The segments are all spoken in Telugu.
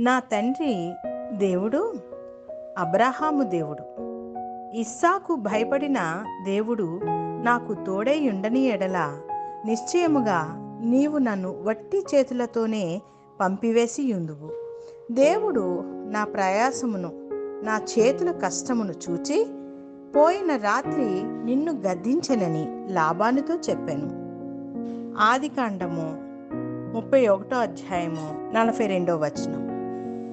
నా తండ్రి దేవుడు అబ్రహాము దేవుడు. ఇస్సాకు భయపడిన దేవుడు నాకు తోడై ఉండని ఎడల నిశ్చయముగా నీవు నన్ను వట్టి చేతులతోనే పంపివేసి ఉందువు దేవుడు నా ప్రయాసమును నా చేతుల కష్టమును చూచి పోయిన రాత్రి నిన్ను గద్దించనని లాభానితో చెప్పాను. ఆదికాండము ముప్పై ఒకటో అధ్యాయము నలభై రెండో వచనం.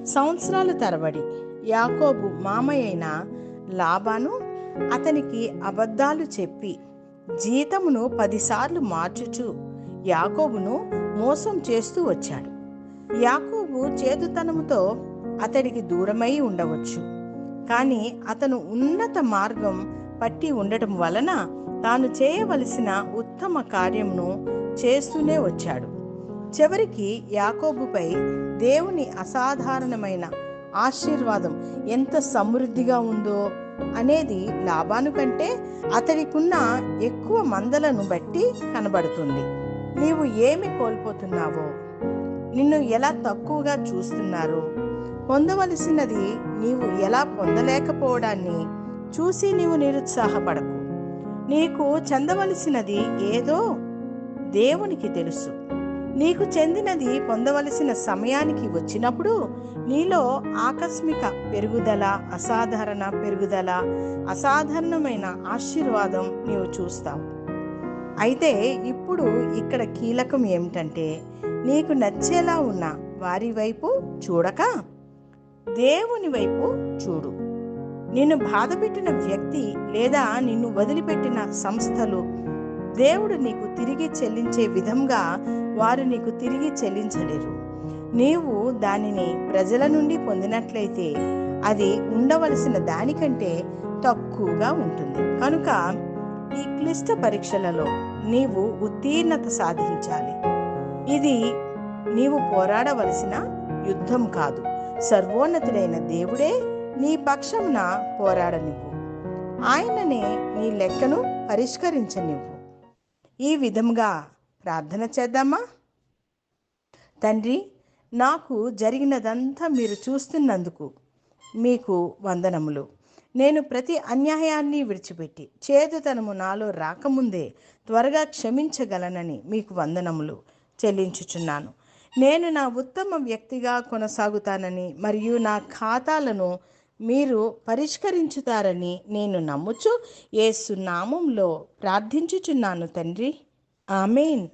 సంవత్సరాల తరబడి యాకోబు మామయ్యైన లాబాను అతనికి అబద్ధాలు చెప్పి జీతమును పదిసార్లు మార్చుచు యాకోబును మోసం చేస్తూ వచ్చాడు. యాకోబు చేతుతనముతో అతడికి దూరమై ఉండవచ్చు. కానీ అతను ఉన్నత మార్గం పట్టి ఉండటం వలన తాను చేయవలసిన ఉత్తమ కార్యమును చేస్తూనే వచ్చాడు. చివరికి యాకోబుపై దేవుని అసాధారణమైన ఆశీర్వాదం ఎంత సమృద్ధిగా ఉందో అనేది లాభాను కంటే అతడికున్న ఎక్కువ మందలను బట్టి కనబడుతుంది. నీవు ఏమి కోల్పోతున్నావో? నిన్ను ఎలా తక్కువగా చూస్తున్నారు? పొందవలసినది నీవు ఎలా పొందలేకపోవడాన్ని చూసి నీవు నిరుత్సాహపడకు. నీకు చెందవలసినది ఏదో దేవునికి తెలుసు. నీకు చెందినది పొందవలసిన సమయానికి వచ్చినప్పుడు నీలో ఆకస్మిక పెరుగుదల అసాధారణ పెరుగుదల అసాధారణమైన ఆశీర్వాదం నీవు చూస్తావు. అయితే ఇప్పుడు ఇక్కడ కీలకం ఏమిటంటే నీకు నచ్చేలా ఉన్న వారి వైపు చూడక దేవుని వైపు చూడు. నిన్ను బాధపెట్టిన వ్యక్తి లేదా నిన్ను వదిలిపెట్టిన సంస్థలు దేవుడు నీకు తిరిగి చెల్లించే విధంగా వారు నీకు తిరిగి చెల్లించలేరు. నీవు దానిని ప్రజల నుండి పొందినట్లయితే అది ఉండవలసిన దానికంటే తక్కువగా ఉంటుంది. కనుక ఈ క్లిష్ట పరీక్షలలో నీవు ఉత్తీర్ణత సాధించాలి. ఇది నీవు పోరాడవలసిన యుద్ధం కాదు. సర్వోన్నతుడైన దేవుడే నీ పక్షంన పోరాడనివ్వు. ఆయననే నీ లెక్కను పరిష్కరించనివ్వు. ఈ విధంగా ప్రార్థన చేద్దామా? తండ్రి నాకు జరిగినదంతా మీరు చూస్తున్నందుకు మీకు వందనములు. నేను ప్రతి అన్యాయాన్ని విడిచిపెట్టి చేదుతనము నాలో రాకముందే త్వరగా క్షమించగలనని మీకు వందనములు చెల్లించుచున్నాను. నేను నా ఉత్తమ వ్యక్తిగా కొనసాగుతానని మరియు నా ఖాతాలను మీరు పరిష్కరించుతారని నేను నమ్ముచు ఏసునామంలో ప్రార్థించుచున్నాను తండ్రి. ఆమెన్.